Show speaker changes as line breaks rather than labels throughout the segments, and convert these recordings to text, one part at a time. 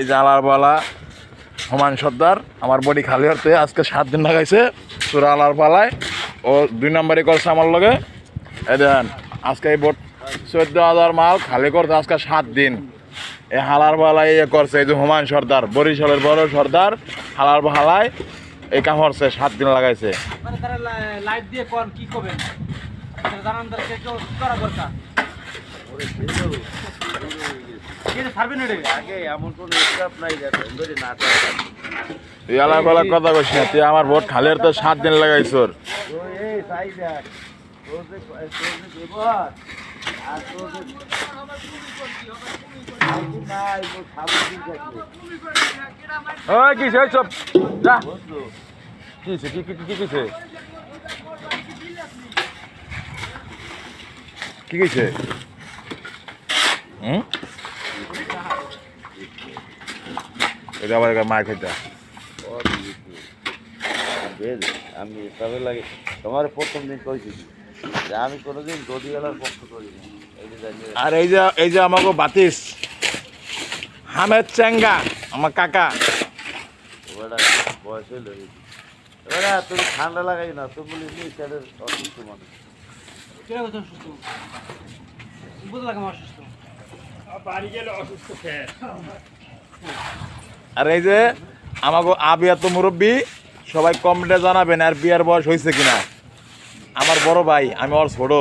এই জালারবালা হুমায়ুন সর্দার, আমার বডি খালি হতে আজকে সাত দিন লাগাইছে সুরা আলার পালায় ও দুই নম্বরই করছে আমার লগে। দেন, আজকে এই বোট চোদ্দ হাজার মাল খালি করতে আজকে সাত দিন। এই হালার বালায় ইয়ে করছে এই যে হুমায়ুন সর্দার, বরিশালের বড় সর্দার, হালার বালায় এই কাম করছে, সাত দিন লাগাইছে।
মানে লাইট দিয়ে কি করবেন?
কথা কইস না তুই আমার ভোট খালি হতে সাত দিন লাগাইছ।
তো এই সাই দেখ তোর যে তোর যে ব্যবহার আর তোর যে সাইকেল নাই তোর সাবধান থাকবে
ওই কি সব? যা।
বুঝলো
কি কি কি কি কিছে কি কিছে হুম? এটা আবার মার
বেশ, আমি তবে লাগে তোমার প্রথম দিন কইছি যে আমি কোনোদিন গদিওয়ালার পক্ষ করি এই যে জানিয়ে
আর এই যে এই যে আমাকে বাতিস হামেদ চেঙ্গা আমার কাকা।
ওরা বয়স হইল এবারে তুমি ঠান্ডা লাগাই না তুমি বলি নি অসুস্থ মানুষ।
কেটে বলছেন সুস্থ বুঝতে লাগে আমার সুস্থ
আর এই যে আমাকে আবিয়া তো মুরব্বী সবাই কমেন্টে জানাবেন আর বিয়ার বয়স হয়েছে কিনা। আমার বড় ভাই আমি ওর ছোট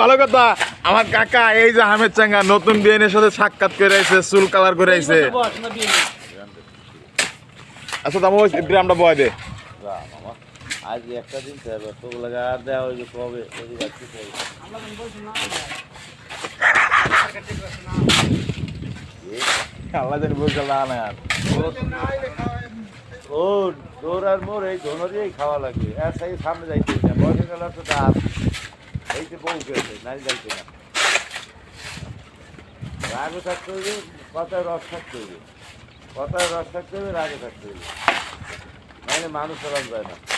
ভালো কথা। আমার কাকা এই যে হামেদ চাঙ্গা নতুন বিয়েনের সাথে সাক্ষাৎ করে আইছে চুল কালার করে আইছে। আচ্ছা তাম গ্রামটা বয় দে।
আজ একটা দিন থাকবে তো লাগা আর দেওয়া হইবে কবে? বাচ্চি করবে
বলছি
আল্লাহ জানি বুঝতে না আর।
ও তোর আর মোর এই ধনরেই খাওয়া লাগবে আর সেই সামনে যাইতে না। গেল তো দাঁত এই যে বউ গেছে নারী যাইতে না। রাগও থাকতে হইবে কথায় রস থাকতে হইবে। কথায় রস থাকতে হইবে রাগে থাকতে হইবে। নাহলে মানুষ সরান যায় না। তোর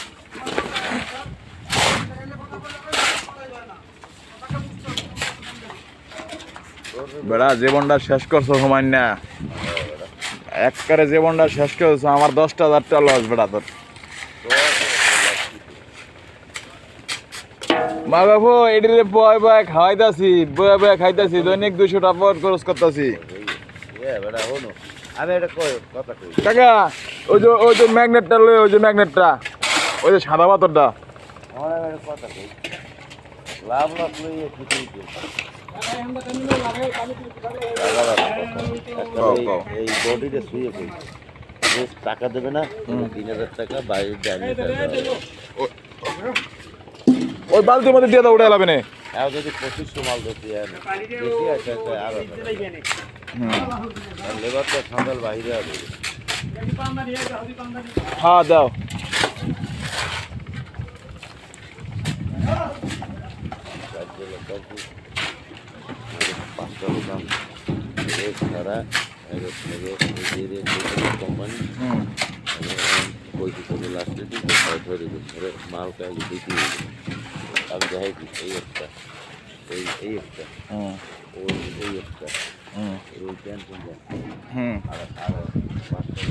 বেড়া জীবনটা শেষ করছ হুমায়ুন না? একবারে জীবনটা শেষ করছ, আমার দশটা হাজার টাকা লস বেড়া তোর। মা বাবু, এটিরে বয় বয় খাওয়াইতাছি, বয় বয় খাইতাছি, দৈনিক দুশো টাকা খরচ করতেছি। কাকা, ওই যে ওই যে ম্যাগনেটটা লই ওই যে ম্যাগনেটটা ওই যে সাদা পাথরটা।
লাভ লইয়ে। এই বডিটা শুয়ে কই টাকা দেবে না? তিন হাজার টাকা বাইরে
ওই বালতির মধ্যে দিয়ে দাও উঠে যাবে না।
এখন যদি পঁচিশশো মাল ধরতে বেশি আছে একটা আরও লেবারটা বাইরে
হ্যাঁ দাও।
পাঁচটা দোকান রেট ছাড়া কোম্পানি
হুম
পঁয়ত্রিশ করে লাস্টে দিন ধরে দিন ধরে মাল কাজ বিক্রি হয়ে গেল আমি দেখাই দিই এই একটা এই এই একটা
হুম
ওই এই একটা
হুম
ওই টেনশন দেন
হুম
আর আর পাঁচটা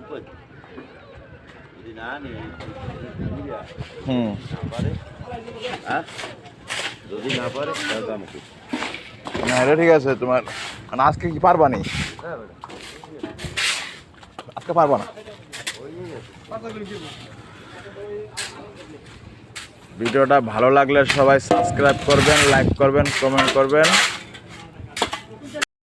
উপর যদি না নিয়ে
হুম
না পারে হ্যাঁ যদি না পারে তাহলে আমাকে।
না এটা ঠিক আছে তোমার মানে আজকে কি পারবা নি?
হ্যাঁ
আজকে পারবা না? ভিডিওটা ভালো লাগলে সবাই সাবস্ক্রাইব করবেন লাইক করবেন কমেন্ট করবেন।